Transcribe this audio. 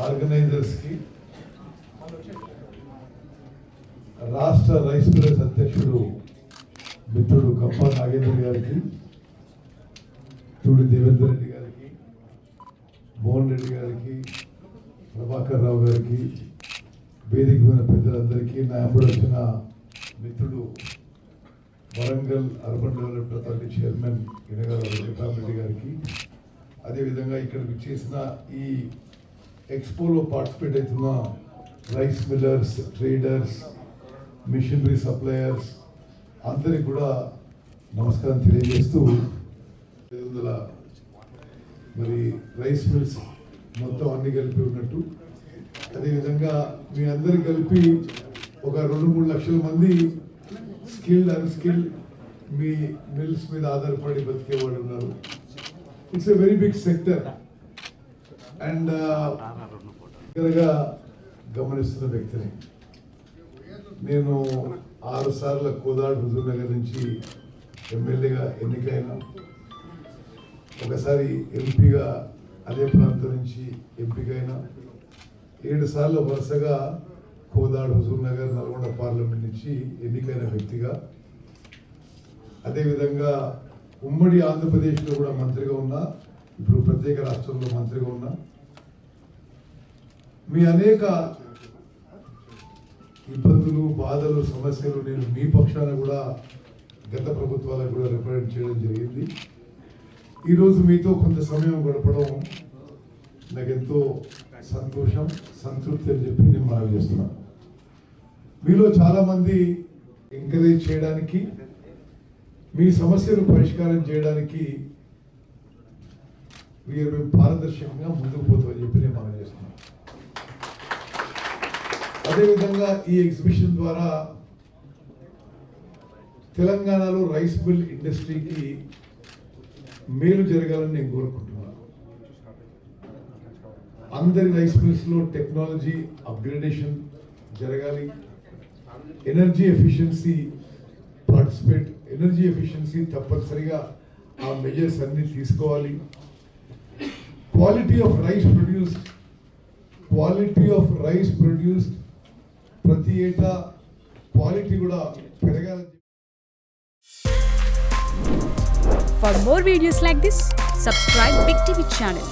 ఆర్గనైజర్స్కి రాష్ట్ర rice press అధ్యక్షుడు మిత్రుడు కప్ప నాగేంద్ర గారికి చూడి దేవేందర్ రెడ్డి గారికి మోహన్ రెడ్డి గారికి ప్రభాకర్ రావు గారికి వేదిక పోయిన పెద్దలందరికీ నా అప్పుడు వచ్చిన మిత్రుడు Warangal urban development authority chairman Inagala Reddy గారికి. అదేవిధంగా ఇక్కడికి చేసిన ఈ ఎక్స్పోలో పార్టిసిపేట్ అవుతున్న rice millers traders machinery suppliers అందరికి కూడా నమస్కారం తెలియజేస్తూ ఐదు వందల మరి రైస్ మిల్స్ మొత్తం అన్ని కలిపి ఉన్నట్టు. అదేవిధంగా మీ అందరికి కలిపి ఒక రెండు మూడు లక్షల మంది స్కిల్డ్ అన్స్కిల్డ్ మీ మిల్స్ మీద ఆధారపడి బతికే ఉన్నారు. It's a very big sector and దగ్గరగా గమనిస్తున్న వ్యక్తిని. నేను ఆరు సార్లు కోదాడు హుజూర్ నగర్ నుంచి ఎమ్మెల్యేగా ఎన్నికైనా ఒకసారి ఎంపీగా అదే ప్రాంతం నుంచి ఎంపికైనా ఏడు సార్లు వరుసగా కోదాడు హుజూర్ నగర్ నల్గొండ పార్లమెంట్ నుంచి ఎన్నికైన వ్యక్తిగా అదేవిధంగా ఉమ్మడి ఆంధ్రప్రదేశ్లో కూడా మంత్రిగా ఉన్నా ఇప్పుడు ప్రత్యేక రాష్ట్రంలో మంత్రిగా ఉన్నా. మీ అనేక ఇబ్బందులు బాధలు సమస్యలు నేను మీ పక్షాన కూడా గత ప్రభుత్వాలకు కూడా రిప్రజెంట్ చేయడం జరిగింది. ఈరోజు మీతో కొంత సమయం గడపడం నాకు ఎంతో సంతోషం సంతృప్తి అని చెప్పి నేను మనవి చేస్తున్నాను మీలో చాలామంది ఎంకరేజ్ చేయడానికి మీ సమస్యలు పరిష్కారం చేయడానికి మీరు పారదర్శకంగా ముందుకు పోతుందని చెప్పి నేను మనం చేస్తున్నాను అదేవిధంగా ఈ ఎగ్జిబిషన్ ద్వారా తెలంగాణలో రైస్ మిల్ ఇండస్ట్రీకి మేలు జరగాలని నేను కోరుకుంటున్నాను. అందరి రైస్ మిల్స్లో టెక్నాలజీ అప్గ్రేడేషన్ జరగాలి. Energy efficiency participate energy efficiency తప్పనిసరిగా ఆ మెజర్స్ అన్ని తీసుకోవాలి. Quality of rice produced quality of rice produced ప్రతి ఏటా క్వాలిటీ కూడా పెరగాలని For more videos like this, subscribe Big TV channel.